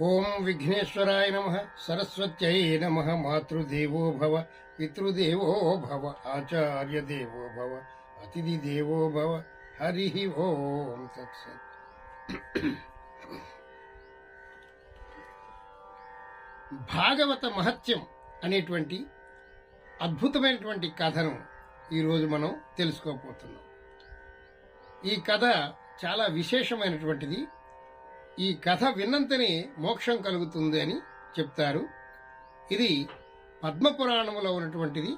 ఓం విఘ్నేశ్వరాయ నమ సరస్వత్యై నమ మాతృదేవో భవ పితృదేవో భవ ఆచార్య దేవో భవ అతిథి దేవో భవ హరి ఓం తత్సత్. భాగవత మహత్యం అనేటువంటి అద్భుతమైనటువంటి కథను ఈరోజు మనం తెలుసుకోబోతున్నాం. ఈ కథ చాలా విశేషమైనటువంటిది. ఈ కథ విన్నంతనే మోక్షం కలుగుతుంది అని చెప్తారు. ఇది పద్మపురాణములో ఉన్నటువంటిది.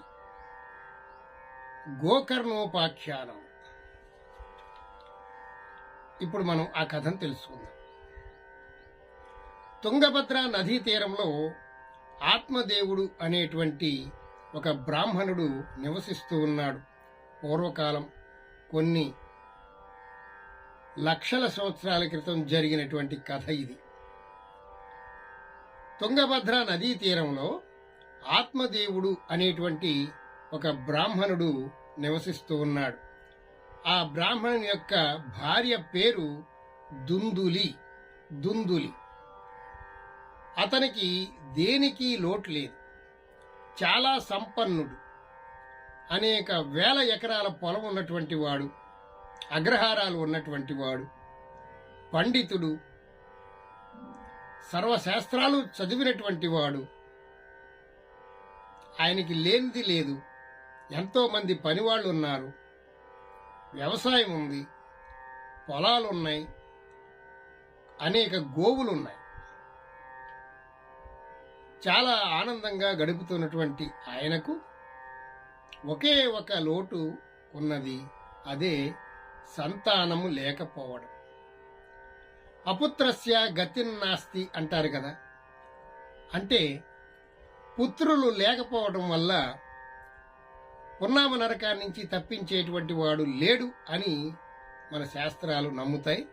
గోకర్ణోపాఖ్యానం. ఇప్పుడు మనం ఆ కథను తెలుసుకుందాం. తుంగభద్ర నదీ తీరంలో ఆత్మదేవుడు అనేటువంటి ఒక బ్రాహ్మణుడు నివసిస్తూ ఉన్నాడు. పూర్వకాలం కొన్ని లక్షల సంవత్సరాల క్రితం జరిగినటువంటి కథ ఇది. తుంగభద్ర నదీ తీరంలో ఆత్మదేవుడు అనేటువంటి ఒక బ్రాహ్మణుడు నివసిస్తూ ఉన్నాడు. ఆ బ్రాహ్మణుని యొక్క భార్య పేరు దుందులి దుందులి. అతనికి దేనికి లోటు లేదు. చాలా సంపన్నుడు. అనేక వేల ఎకరాల పొలం ఉన్నటువంటి వాడు. అగ్రహారాలు ఉన్నటువంటి వాడు పండితుడు సర్వశాస్త్రాలు చదివినటువంటి వాడు ఆయనకి లేనిది లేదు. ఎంతో మంది పనివాళ్ళు ఉన్నారు. వ్యవసాయం ఉంది. పొలాలు ఉన్నాయి. అనేక గోవులు ఉన్నాయి. చాలా ఆనందంగా గడుపుతున్నటువంటి ఆయనకు ఒకే ఒక లోటు ఉన్నది. అదే సంతానము లేకపోవడం. అపుత్రస్య గతిన్నాస్తి అంటారు కదా. అంటే పుత్రులు లేకపోవడం వల్ల పున్నామ నరకాన్ని నుంచి తప్పించేటువంటి వాడు లేడు అని మన శాస్త్రాలు నమ్ముతాయి.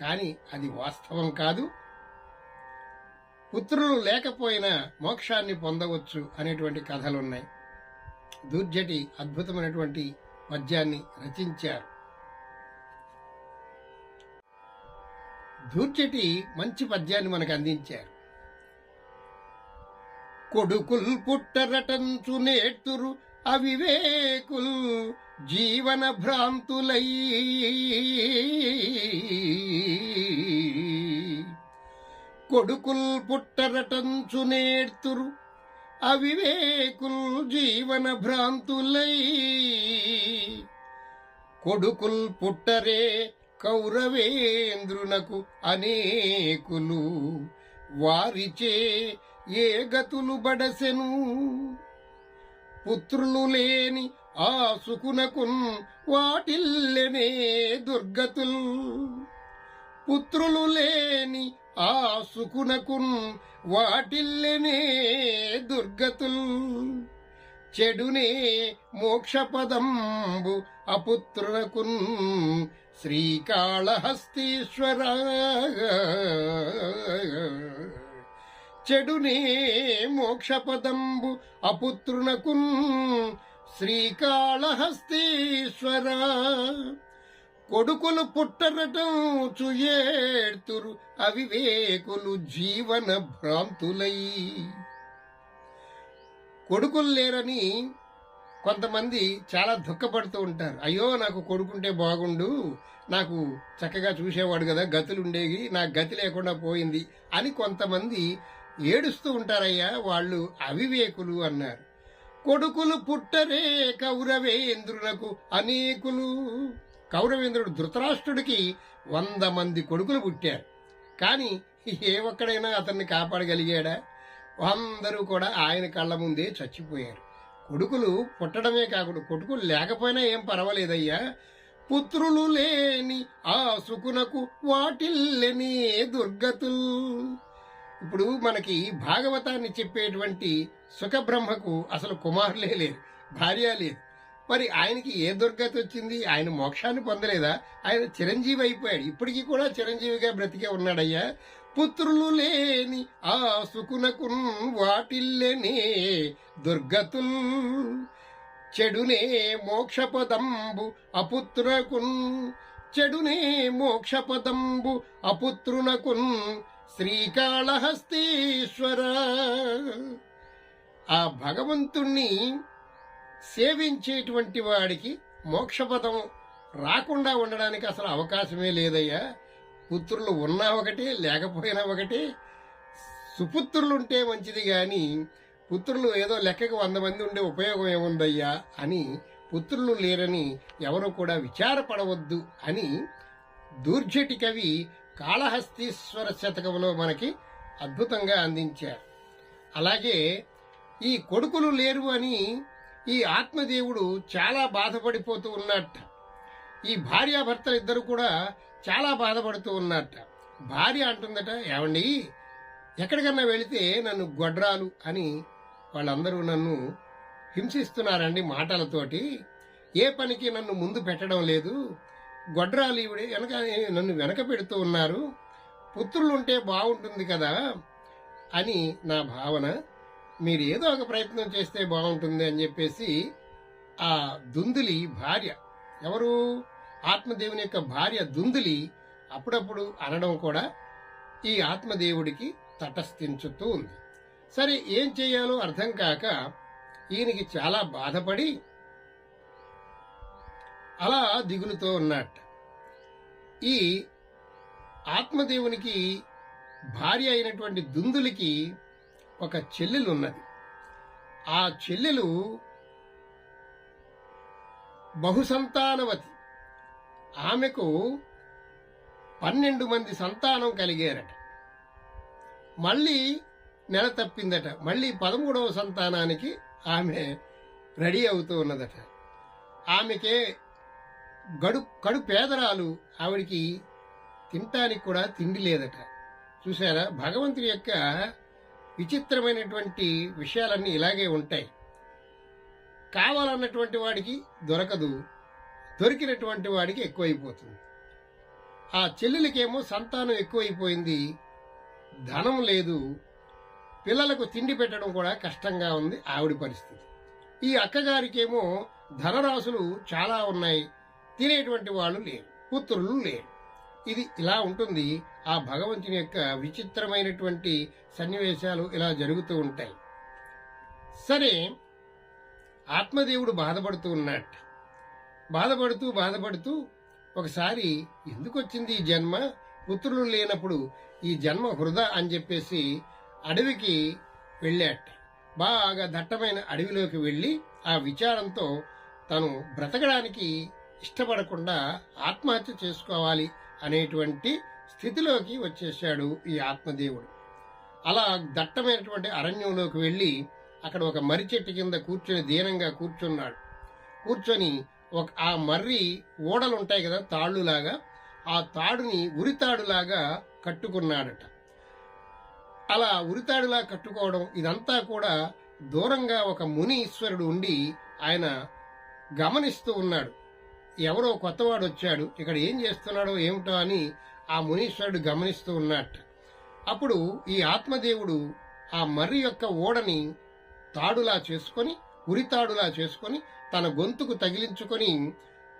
కానీ అది వాస్తవం కాదు. పుత్రులు లేకపోయినా మోక్షాన్ని పొందవచ్చు అనేటువంటి కథలున్నాయి. దుర్జటి అద్భుతమైనటువంటి పద్యాన్ని రచించారు. దూర్చటి మంచి పద్యాన్ని మనకు అందించారు. కొడుకుల్ పుట్టరటంచు నేర్తురు అవివేకుల్ జీవన భ్రాంతులై. కొడుకుల్ పుట్టరటంచు నేర్తురు అవివేకుల్ జీవన భ్రాంతులై. కొడుకుల్ పుట్టరే కౌరవేంద్రునకు అనేకులు వారిచే ఏ గతులు బడసెను? పుత్రులు లేని ఆ సుకునకున్ వాటిల్లెనే దుర్గతుల్. పుత్రులు లేని ఆ సుకునకున్ వాటిల్లెనే దుర్గతుల్. చెడునే మోక్షపదంబు అపుత్రునకున్ శ్రీకాళహస్తీశ్వర. చెడునే మోక్షపదంబు అపుత్రునకున్ శ్రీకాళహస్తీశ్వర. కొడుకులు పుట్టరటం చుయేర్తురు అవివేకులు జీవన భ్రాంతులై. కొడుకులు లేరని కొంతమంది చాలా దుఃఖపడుతూ ఉంటారు. అయ్యో నాకు కొడుకుంటే బాగుండు నాకు చక్కగా చూసేవాడు కదా గతులు ఉండేవి నాకు గతి లేకుండా పోయింది అని కొంతమంది ఏడుస్తూ ఉంటారయ్యా వాళ్ళు అవివేకులు అన్నారు. కొడుకులు పుట్టరే కౌరవేంద్రులకు అనేకులు. కౌరవేంద్రుడు ధృతరాష్ట్రుడికి వంద మంది కొడుకులు పుట్టారు. కానీ ఏ ఒక్కడైనా అతన్ని కాపాడగలిగాడా? అందరూ కూడా ఆయన కళ్ళ ముందే చచ్చిపోయారు. కొడుకులు పుట్టడమే కాకుండా కొడుకులు లేకపోయినా ఏం పర్వాలేదయ్యా? పుత్రులు లేని ఆ సుకునకు వాటిల్లెని దుర్గతులు. ఇప్పుడు మనకి భాగవతాన్ని చెప్పేటువంటి సుఖబ్రహ్మకు అసలు కుమారులే లేరు భార్య లేదు. మరి ఆయనకి ఏ దుర్గతి వచ్చింది? ఆయన మోక్షాన్ని పొందలేదా? ఆయన చిరంజీవి అయిపోయాడు. ఇప్పటికీ కూడా చిరంజీవిగా బ్రతికే ఉన్నాడయ్యా. పుత్రులు లేని ఆ సుకునకు వాటిల్లెనే దుర్గతుల్ చెడునే మోక్షపదంబు అపుత్రకున్ చెడునే మోక్షపదంబు అపుత్రునకున్. శ్రీకాళహస్తీశ్వర. ఆ భగవంతుణ్ణి సేవించేటువంటి వాడికి మోక్షపదం రాకుండా ఉండడానికి అసలు అవకాశమే లేదయ్యా. పుత్రులు ఉన్నా ఒకటే లేకపోయినా ఒకటే సుపుత్రులుంటే మంచిది గాని పుత్రులు ఏదో లెక్కకు వంద మంది ఉండే ఉపయోగం ఏముందయ్యా అని పుత్రులు లేరని ఎవరు కూడా విచారపడవద్దు అని దూర్జటి కవి కాళహస్తీశ్వర శతకంలో మనకి అద్భుతంగా అందించారు. అలాగే ఈ కొడుకులు లేరు అని ఈ ఆత్మదేవుడు చాలా బాధపడిపోతూ ఉన్నట్ట. ఈ భార్యాభర్తలు ఇద్దరు కూడా చాలా బాధపడుతూ ఉన్నట్ట భార్య అంటుందట ఏమండి ఎక్కడికన్నా వెళితే నన్ను గొడ్రాలు అని వాళ్ళందరూ నన్ను హింసిస్తున్నారండి మాటలతోటి. ఏ పనికి నన్ను ముందు పెట్టడం లేదు. గొడ్రాలు ఈవిడ వెనక నన్ను వెనక పెడుతూ ఉన్నారు. పుత్రులు ఉంటే బాగుంటుంది కదా అని నా భావన. మీరు ఏదో ఒక ప్రయత్నం చేస్తే బాగుంటుంది అని చెప్పేసి ఆ దుందులి భార్య ఎవరు? ఆత్మదేవుని యొక్క భార్య దుందులి అప్పుడప్పుడు అనడం కూడా ఈ ఆత్మదేవుడికి తటస్థించుతూ ఉంది. సరే ఏం చేయాలో అర్థం కాక ఈయనకి చాలా బాధపడి అలా దిగులుతో ఉన్నట్ట ఈ ఆత్మదేవునికి భార్య అయినటువంటి దుందులికి ఒక చెల్లెలు ఉన్నది ఆ చెల్లెలు బహుసంతానవతి. ఆమెకు పన్నెండు మంది సంతానం కలిగారట. మళ్ళీ నెల తప్పిందట. మళ్ళీ పదమూడవ సంతానానికి ఆమె రెడీ అవుతూ ఉన్నదట. ఆమెకే గడు కడు పేదరాలు ఆవిడికి తినటానికి కూడా తిండి లేదట. చూసారా భగవంతుడి యొక్క విచిత్రమైనటువంటి విషయాలన్నీ ఇలాగే ఉంటాయి. కావాలన్నటువంటి వాడికి దొరకదు. దొరికినటువంటి వాడికి ఎక్కువైపోతుంది. ఆ చెల్లెలకేమో సంతానం ఎక్కువైపోయింది. ధనం లేదు. పిల్లలకు తిండి పెట్టడం కూడా కష్టంగా ఉంది ఆవిడ పరిస్థితి. ఈ అక్కగారికేమో ధనరాశులు చాలా ఉన్నాయి. తినేటువంటి వాళ్ళు లేరు. పుత్రులు లేరు. ఇది ఇలా ఉంటుంది. ఆ భగవంతుని యొక్క విచిత్రమైనటువంటి సన్నివేశాలు ఇలా జరుగుతూ ఉంటాయి. సరే ఆత్మదేవుడు బాధపడుతూ ఉన్నట్టు. బాధపడుతూ బాధపడుతూ ఒకసారి ఎందుకు వచ్చింది ఈ జన్మ? పుత్రులు లేనప్పుడు ఈ జన్మ హృదా అని చెప్పేసి అడవికి వెళ్ళాట. బాగా దట్టమైన అడవిలోకి వెళ్ళి ఆ విచారంతో తను బ్రతకడానికి ఇష్టపడకుండా ఆత్మహత్య చేసుకోవాలి అనేటువంటి స్థితిలోకి వచ్చేసాడు ఈ ఆత్మదేవుడు. అలా దట్టమైనటువంటి అరణ్యంలోకి వెళ్ళి అక్కడ ఒక మర్రి చెట్టు కింద కూర్చొని దీనంగా కూర్చున్నాడు. కూర్చొని ఒక ఆ మర్రి ఓడలు ఉంటాయి కదా తాళ్ళులాగా ఆ తాడుని ఉరితాడులాగా కట్టుకున్నాడట. అలా ఉరితాడులా కట్టుకోవడం ఇదంతా కూడా దూరంగా ఒక ముని ఈశ్వరుడు ఉండి ఆయన గమనిస్తూ ఉన్నాడు. ఎవరో కొత్తవాడు వచ్చాడు ఇక్కడ ఏం చేస్తున్నాడో ఏమిటో అని ఆ మునీశ్వరుడు గమనిస్తూ ఉన్నట్ట అప్పుడు ఈ ఆత్మదేవుడు ఆ మర్రి యొక్క ఓడని తాడులా చేసుకొని ఉరితాడులా చేసుకొని తన గొంతుకు తగిలించుకొని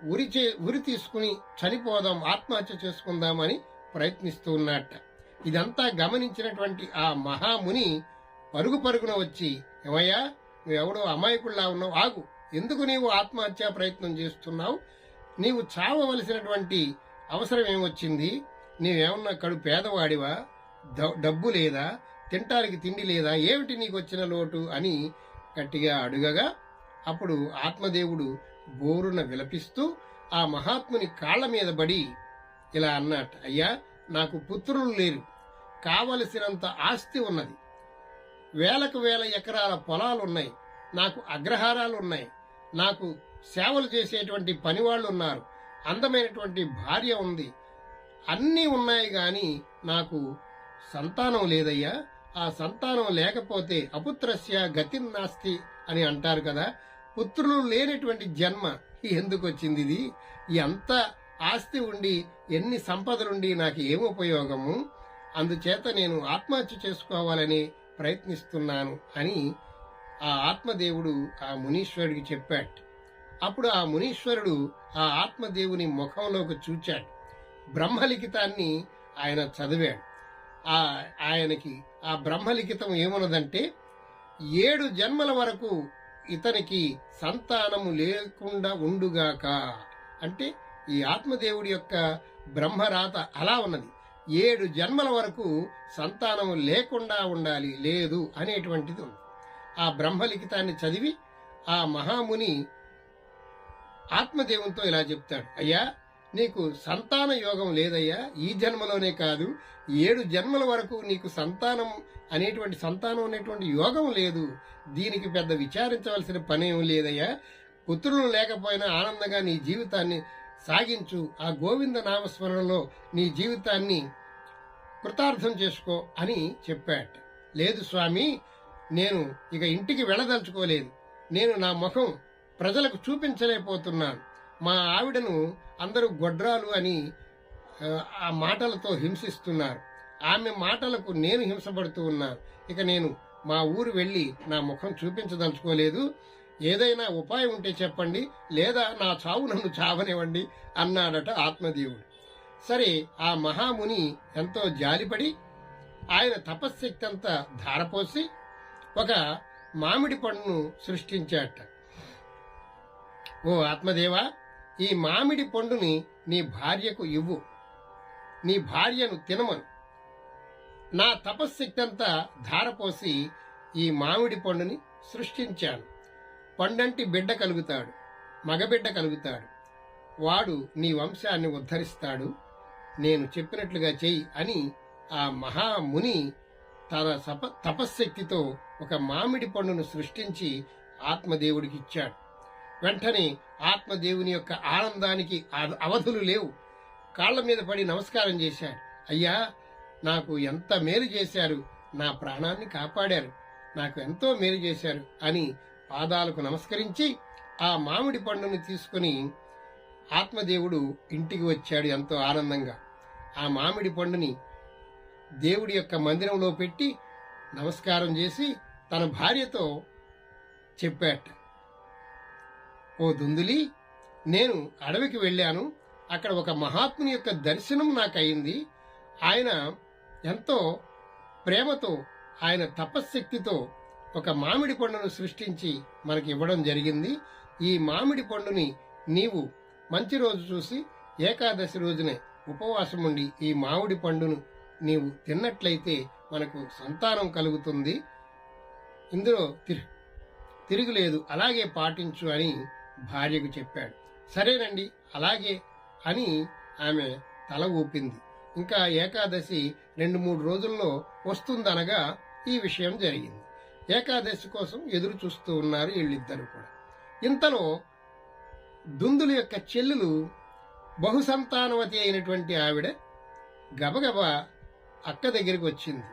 ఉరి చే ఉరి తీసుకుని చనిపోదాం ఆత్మహత్య చేసుకుందామని ప్రయత్నిస్తూ ఉన్నట్ట. ఇదంతా గమనించినటువంటి ఆ మహాముని పరుగు పరుగున వచ్చి ఏమయ్యా నువ్వెవడో అమాయకుల్లా ఉన్నావు ఆగు. ఎందుకు నీవు ఆత్మహత్యా ప్రయత్నం చేస్తున్నావు? నీవు చావవలసినటువంటి అవసరం ఏమొచ్చింది? నీవేమన్నా కడు పేదవాడివా? డబ్బు లేదా? తింటానికి తిండి లేదా? ఏమిటి నీకు వచ్చిన లోటు? అని గట్టిగా అడుగగా అప్పుడు ఆత్మదేవుడు బోరున విలపిస్తూ ఆ మహాత్ముని కాళ్ళ మీద పడి ఇలా అన్నట్టు అయ్యా నాకు పుత్రులు లేరు. కావలసినంత ఆస్తి ఉన్నది. వేలకు వేల ఎకరాల పొలాలున్నాయి. నాకు అగ్రహారాలు ఉన్నాయి నాకు సేవలు చేసేటువంటి పనివాళ్ళు ఉన్నారు అందమైనటువంటి భార్య ఉంది. అన్నీ ఉన్నాయి గాని నాకు సంతానం లేదయ్యా. ఆ సంతానం లేకపోతే అపుత్రస్య గతి నాస్తి అని అంటారు కదా. పుత్రులు లేనటువంటి జన్మ ఎందుకు వచ్చింది ఇది? ఎంత ఆస్తి ఉండి ఎన్ని సంపదలుండి నాకు ఏం ఉపయోగము? అందుచేత నేను ఆత్మహత్య చేసుకోవాలని ప్రయత్నిస్తున్నాను అని ఆ ఆత్మదేవుడు ఆ మునీశ్వరుడికి చెప్పాడు. అప్పుడు ఆ మునీశ్వరుడు ఆ ఆత్మదేవుని ముఖంలోకి చూచాడు. బ్రహ్మలిఖితాన్ని ఆయన చదివాడు. ఆ ఆయనకి ఆ బ్రహ్మలిఖితం ఏమున్నదంటే ఏడు జన్మల వరకు ఇతనికి సంతానము లేకుండా ఉండుగాక. అంటే ఈ ఆత్మదేవుడి యొక్క బ్రహ్మరాత అలా ఉన్నది. ఏడు జన్మల వరకు సంతానము లేకుండా ఉండాలి లేదు అనేటువంటిది ఉంది. ఆ బ్రహ్మలిఖితాన్ని చదివి ఆ మహాముని ఆత్మదేవునితో ఇలా చెప్తాడు. అయ్యా నీకు సంతాన యోగం లేదయ్యా. ఈ జన్మలోనే కాదు ఏడు జన్మల వరకు నీకు సంతానం అనేటువంటి సంతానం అనేటువంటి యోగం లేదు. దీనికి పెద్ద విచారించవలసిన పనేం లేదయ్యా. పుత్రులు లేకపోయినా ఆనందంగా నీ జీవితాన్ని సాగించు. ఆ గోవింద నామస్మరణలో నీ జీవితాన్ని కృతార్థం చేసుకో అని చెప్పాట. లేదు స్వామి నేను ఇక ఇంటికి వెళ్ళదలుచుకోలేదు. నేను నా ముఖం ప్రజలకు చూపించలేకపోతున్నాను. మా ఆవిడను అందరూ గొడ్రాలు అని ఆ, మాటలతో హింసిస్తున్నారు. ఆమె మాటలకు నేను హింసపడుతూ ఉన్నాను. ఇక నేను మా ఊరు వెళ్ళి నా ముఖం చూపించదలుచుకోలేదు. ఏదైనా ఉపాయం ఉంటే చెప్పండి లేదా నా చావు నన్ను చావనివ్వండి అన్నాడట ఆత్మదేవుడు. సరే ఆ మహాముని ఎంతో జాలిపడి ఆయన తపశ్శక్తి అంతా ధారపోసి ఒక మామిడి పండును సృష్టించాట ఓ ఆత్మదేవా ఈ మామిడి పండుని నీ భార్యకు ఇవ్వు. నీ భార్యను తినమను. నా తపశ్శక్తి అంతా ధారపోసి ఈ మామిడి పండుని సృష్టించాను. పండంటి బిడ్డ కలుగుతాడు మగబిడ్డ కలుగుతాడు. వాడు నీ వంశాన్ని ఉద్ధరిస్తాడు. నేను చెప్పినట్లుగా చెయ్యి అని ఆ మహాముని తన సప తపశ్శక్తితో ఒక మామిడి పండును సృష్టించి ఆత్మదేవుడికి ఇచ్చాడు వెంటనే ఆత్మదేవుని యొక్క ఆనందానికి అవధులు లేవు. కాళ్ళ మీద పడి నమస్కారం చేశాడు. అయ్యా నాకు ఎంత మేలు చేశారు. నా ప్రాణాన్ని కాపాడారు. నాకు ఎంతో మేలు చేశారు అని పాదాలకు నమస్కరించి ఆ మామిడి పండుని తీసుకుని ఆత్మదేవుడు ఇంటికి వచ్చాడు ఎంతో ఆనందంగా. ఆ మామిడి పండుని దేవుడి యొక్క మందిరంలో పెట్టి నమస్కారం చేసి తన భార్యతో చెప్పాట. ఓ దుందులి నేను అడవికి వెళ్ళాను. అక్కడ ఒక మహాత్ముని యొక్క దర్శనం నాకు అయింది ఆయన ఎంతో ప్రేమతో ఆయన తపశ్శక్తితో ఒక మామిడి పండును సృష్టించి మనకి ఇవ్వడం జరిగింది. ఈ మామిడి పండుని నీవు మంచి రోజు చూసి ఏకాదశి రోజునే ఉపవాసం ఉండి ఈ మామిడి పండును నీవు తిన్నట్లయితే మనకు సంతానం కలుగుతుంది. ఇందులో తిరుగులేదు. అలాగే పాటించు అని భార్యకు చెప్పాడు. సరేనండి అలాగే అని ఆమె తల ఊపింది. ఇంకా ఏకాదశి రెండు మూడు రోజుల్లో వస్తుందనగా ఈ విషయం జరిగింది. ఏకాదశి కోసం ఎదురు చూస్తూ ఉన్నారు వీళ్ళిద్దరూ కూడా. ఇంతలో దుందుల యొక్క చెల్లెలు బహుసంతానవతి అయినటువంటి ఆవిడ గబగబా అక్క దగ్గరికి వచ్చింది.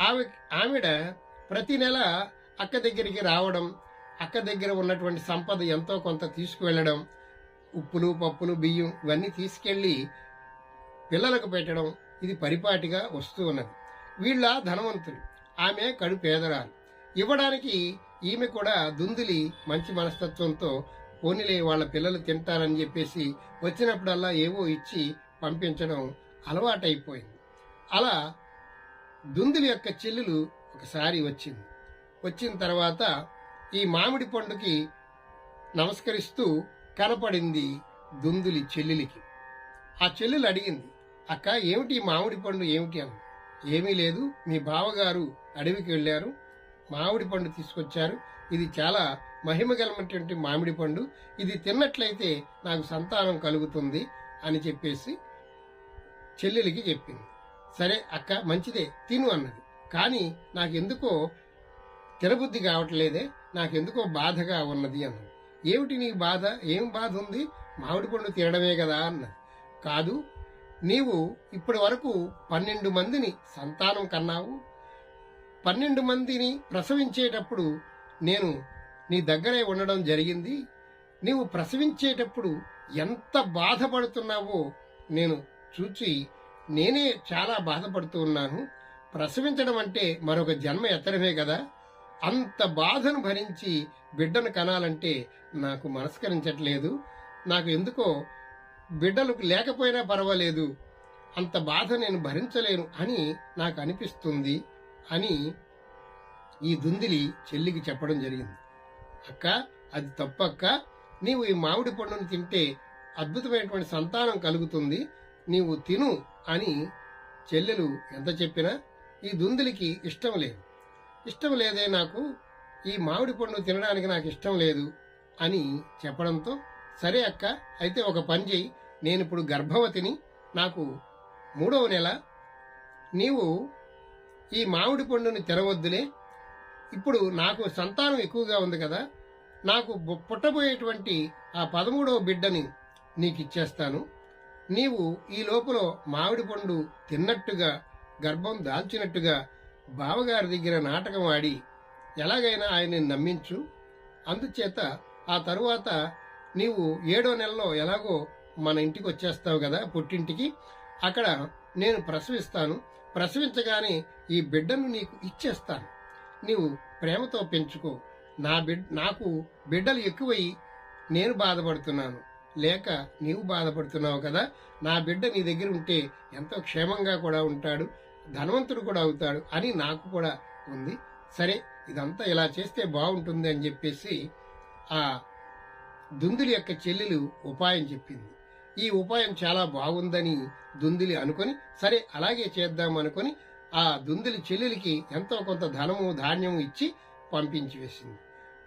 ఆమె ఆవిడ ప్రతి నెల అక్క దగ్గరికి రావడం అక్క దగ్గర ఉన్నటువంటి సంపద ఎంతో కొంత తీసుకువెళ్ళడం ఉప్పులు పప్పులు బియ్యం ఇవన్నీ తీసుకెళ్ళి పిల్లలకు పెట్టడం ఇది పరిపాటిగా వస్తూ ఉన్నది. వీళ్ళ ధనవంతులు. ఆమె కడు పేదరాలు. ఇవ్వడానికి ఈమె కూడా దుందులి మంచి మనస్తత్వంతో పోనీలే వాళ్ళ పిల్లలు తింటారని చెప్పేసి వచ్చినప్పుడల్లా ఏవో ఇచ్చి పంపించడం అలవాటైపోయింది. అలా దుందులి యొక్క చెల్లెలు ఒకసారి వచ్చింది. వచ్చిన తర్వాత ఈ మామిడి పండుకి నమస్కరిస్తూ కనపడింది దుందులి చెల్లెలికి. ఆ చెల్లెలు అడిగింది అక్క ఏమిటి మామిడి పండు ఏమిటి అని? ఏమీ లేదు మీ బావగారు అడవికి వెళ్ళారు మామిడి పండు తీసుకొచ్చారు. ఇది చాలా మహిమగలమైనటువంటి మామిడి పండు. ఇది తిన్నట్లయితే నాకు సంతానం కలుగుతుంది అని చెప్పేసి చెల్లెలికి చెప్పింది. సరే అక్క మంచిదే తిను అన్నది. కానీ నాకెందుకో తినబుద్ధి కావట్లేదే నాకెందుకో బాధగా ఉన్నది అన్నది ఏమిటి నీ బాధ? ఏం బాధ ఉంది? మామిడి పండు తినడమే కదా అన్నది కాదు నీవు ఇప్పటి వరకు పన్నెండు మందిని సంతానం కన్నావు. పన్నెండు మందిని ప్రసవించేటప్పుడు నేను నీ దగ్గరే ఉండడం జరిగింది. నీవు ప్రసవించేటప్పుడు ఎంత బాధపడుతున్నావో నేను చూచి నేనే చాలా బాధపడుతూ ఉన్నాను. ప్రసవించడం అంటే మరొక జన్మ ఎత్తడమే కదా. అంత బాధను భరించి బిడ్డను కనాలంటే నాకు మనస్కరించట్లేదు. నాకు ఎందుకో బిడ్డలు లేకపోయినా పర్వాలేదు. అంత బాధ నేను భరించలేను అని నాకు అనిపిస్తుంది అని ఈ దుందిలి చెల్లికి చెప్పడం జరిగింది. అక్క అది తప్పక్క. నీవు ఈ మామిడి పండును తింటే అద్భుతమైనటువంటి సంతానం కలుగుతుంది. నీవు తిను అని చెల్లెలు ఎంత చెప్పినా ఈ దుందులికి ఇష్టం లేదు. ఇష్టం లేదే నాకు. ఈ మామిడి పండు తినడానికి నాకు ఇష్టం లేదు అని చెప్పడంతో సరే అక్క అయితే ఒక పని చేయి నేను ఇప్పుడు గర్భవతిని. నాకు మూడవ నెల. నీవు ఈ మామిడి పండుని తినవద్దులే. ఇప్పుడు నాకు సంతానం ఎక్కువగా ఉంది కదా. నాకు పుట్టబోయేటువంటి ఆ పదమూడవ బిడ్డని నీకు ఇచ్చేస్తాను నీవు ఈ లోపల మామిడి పండు తిన్నట్టుగా గర్భం దాల్చినట్టుగా బావగారి దగ్గర నాటకం ఆడి ఎలాగైనా ఆయన్ని నమ్మించు. అందుచేత ఆ తరువాత నీవు ఏడో నెలలో ఎలాగో మన ఇంటికి వచ్చేస్తావు కదా పుట్టింటికి. అక్కడ నేను ప్రసవిస్తాను. ప్రసవించగానే ఈ బిడ్డను నీకు ఇచ్చేస్తాను. నీవు ప్రేమతో పెంచుకో. నా బిడ్ నాకు బిడ్డలు ఎక్కువై నేను బాధపడుతున్నాను. లేక నీవు బాధపడుతున్నావు కదా. నా బిడ్డ నీ దగ్గర ఉంటే ఎంతో క్షేమంగా కూడా ఉంటాడు. ధనవంతుడు కూడా అవుతాడు అని నాకు కూడా ఉంది. సరే ఇదంతా ఇలా చేస్తే బాగుంటుంది అని చెప్పేసి ఆ దుందులి యొక్క చెల్లెలు ఉపాయం చెప్పింది. ఈ ఉపాయం చాలా బాగుందని దుందులి అనుకొని సరే అలాగే చేద్దాం అనుకొని ఆ దుందులి చెల్లెలికి ఎంతో కొంత ధనము ధాన్యము ఇచ్చి పంపించి వేసింది.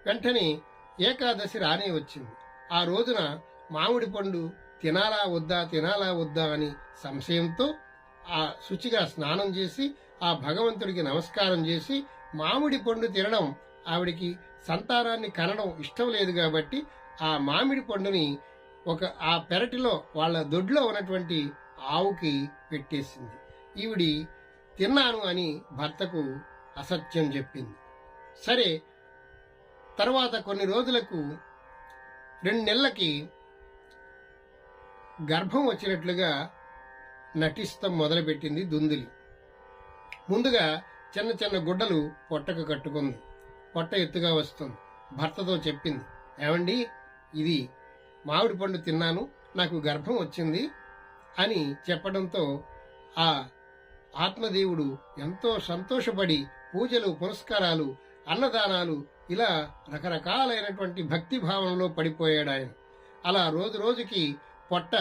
వెంటనే ఏకాదశి రానే వచ్చింది. ఆ రోజున మామిడి పండు తినాలా వద్దా తినాలా వద్దా అని సంశయంతో ఆ శుచిగా స్నానం చేసి ఆ భగవంతుడికి నమస్కారం చేసి మామిడి పండు తినడం ఆవిడికి సంతానాన్ని కనడం ఇష్టం లేదు కాబట్టి ఆ మామిడి పండుని ఒక ఆ పెరటిలో వాళ్ళ దొడ్లో ఉన్నటువంటి ఆవుకి పెట్టేసింది. ఈవిడి తిన్నాను అని భర్తకు అసత్యం చెప్పింది. సరే తర్వాత కొన్ని రోజులకు రెండు నెలలకి గర్భం వచ్చినట్లుగా నటిస్తం మొదలుపెట్టింది దుందులి. ముందుగా చిన్న చిన్న గుడ్డలు పొట్టకు కట్టుకుంది. పొట్ట ఎత్తుగా వస్తుంది. భర్తతో చెప్పింది ఏమండి ఇది మామిడి పండు తిన్నాను నాకు గర్భం వచ్చింది అని చెప్పడంతో ఆ ఆత్మదేవుడు ఎంతో సంతోషపడి పూజలు పురస్కారాలు అన్నదానాలు ఇలా రకరకాలైనటువంటి భక్తి భావంలో పడిపోయాడు ఆయన అలా రోజు రోజుకి పొట్ట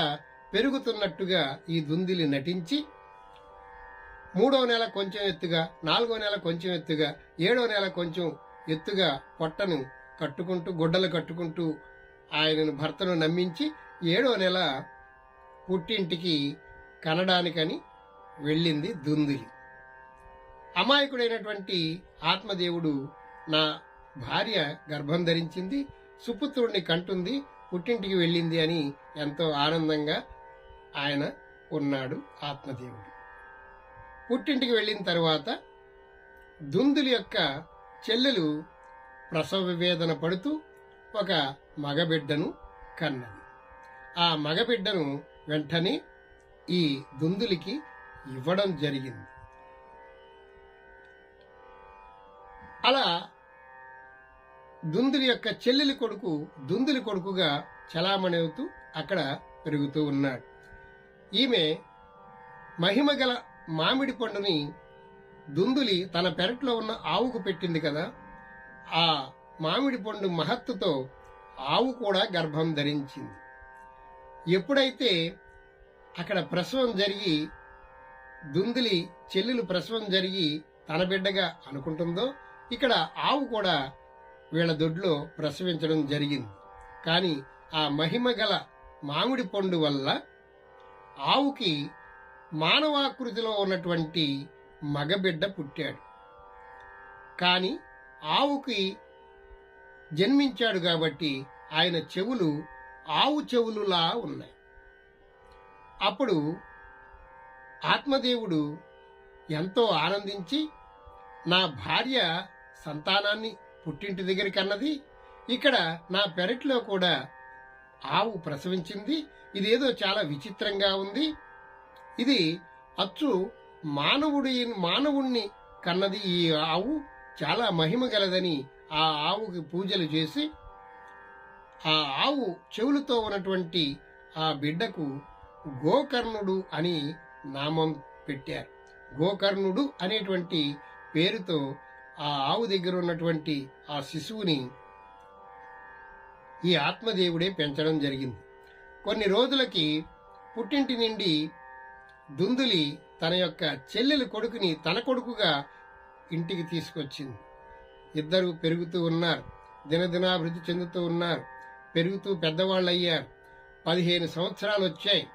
పెరుగుతున్నట్టుగా ఈ దుందిలి నటించి మూడో నెల కొంచెం ఎత్తుగా నాలుగో నెల కొంచెం ఎత్తుగా ఏడో నెల కొంచెం ఎత్తుగా పొట్టను కట్టుకుంటూ గుడ్డలు కట్టుకుంటూ ఆయనను భర్తను నమ్మించి ఏడో నెల పుట్టింటికి కనడానికని వెళ్ళింది దుందిలి. అమాయకుడైనటువంటి ఆత్మదేవుడు నా భార్య గర్భం ధరించింది సుపుత్రుడిని కంటుంది పుట్టింటికి వెళ్ళింది అని ఎంతో ఆనందంగా ఆయన ఉన్నాడు ఆత్మదేవుడు. పుట్టింటికి వెళ్ళిన తర్వాత దుందులి యొక్క చెల్లెలు ప్రసవ వివేదన పడుతూ ఒక మగబిడ్డను కన్నది. ఆ మగబిడ్డను వెంటనే ఈ దుందులికి ఇవ్వడం జరిగింది. అలా దుందులి యొక్క చెల్లెలి కొడుకు దుందులి కొడుకుగా చలామణి అవుతూ అక్కడ పెరుగుతూ ఉన్నాడు. ఈమె మహిమగల మామిడి పండుని దుందులి తన పెరట్లో ఉన్న ఆవుకు పెట్టింది కదా ఆ మామిడి పండు మహత్తుతో ఆవు కూడా గర్భం ధరించింది. ఎప్పుడైతే అక్కడ ప్రసవం జరిగి దుందులి చెల్లెలు ప్రసవం జరిగి తన బిడ్డగా అనుకుంటుందో ఇక్కడ ఆవు కూడా వీళ్ళ దొడ్లో ప్రసవించడం జరిగింది. కానీ ఆ మహిమ గల మామిడి పండు వల్ల ఆవుకి మానవాకృతిలో ఉన్నటువంటి మగబిడ్డ పుట్టాడు. కానీ ఆవుకి జన్మించాడు కాబట్టి ఆయన చెవులు ఆవు చెవులులా ఉన్నాయి. అప్పుడు ఆత్మదేవుడు ఎంతో ఆనందించి నా భార్య సంతానాన్ని పుట్టింటి దగ్గరికి అన్నది ఇక్కడ నా పెరట్లో కూడా ఆవు ప్రసవించింది. ఇదేదో చాలా విచిత్రంగా ఉంది. ఇది అచ్చు మానవుడి మానవుణ్ణి కన్నది ఈ ఆవు. చాలా మహిమ గలదని ఆ ఆవుకి పూజలు చేసి ఆ ఆవు చెవులతో ఉన్నటువంటి ఆ బిడ్డకు గోకర్ణుడు అని నామం పెట్టారు. గోకర్ణుడు అనేటువంటి పేరుతో ఆ ఆవు దగ్గర ఉన్నటువంటి ఆ శిశువుని ఈ ఆత్మదేవుడే పెంచడం జరిగింది. కొన్ని రోజులకి పుట్టింటి నుండి దుందులి తన యొక్క చెల్లెలి కొడుకుని తన కొడుకుగా ఇంటికి తీసుకొచ్చింది. ఇద్దరు పెరుగుతూ ఉన్నారు. దినదినాభివృద్ధి చెందుతూ ఉన్నారు. పెరుగుతూ పెద్దవాళ్ళు అయ్యారు పదిహేను సంవత్సరాలు వచ్చాయి.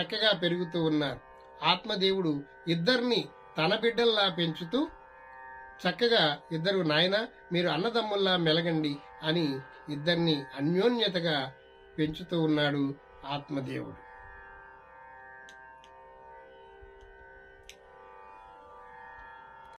చక్కగా పెరుగుతూ ఉన్నారు. ఆత్మదేవుడు ఇద్దరిని తన బిడ్డల్లా పెంచుతూ చక్కగా ఇద్దరు నాయన మీరు అన్నదమ్ముల్లా మెలగండి అని ఇద్దరిని అన్యోన్యతగా పెంచుతూ ఉన్నాడు ఆత్మదేవుడు.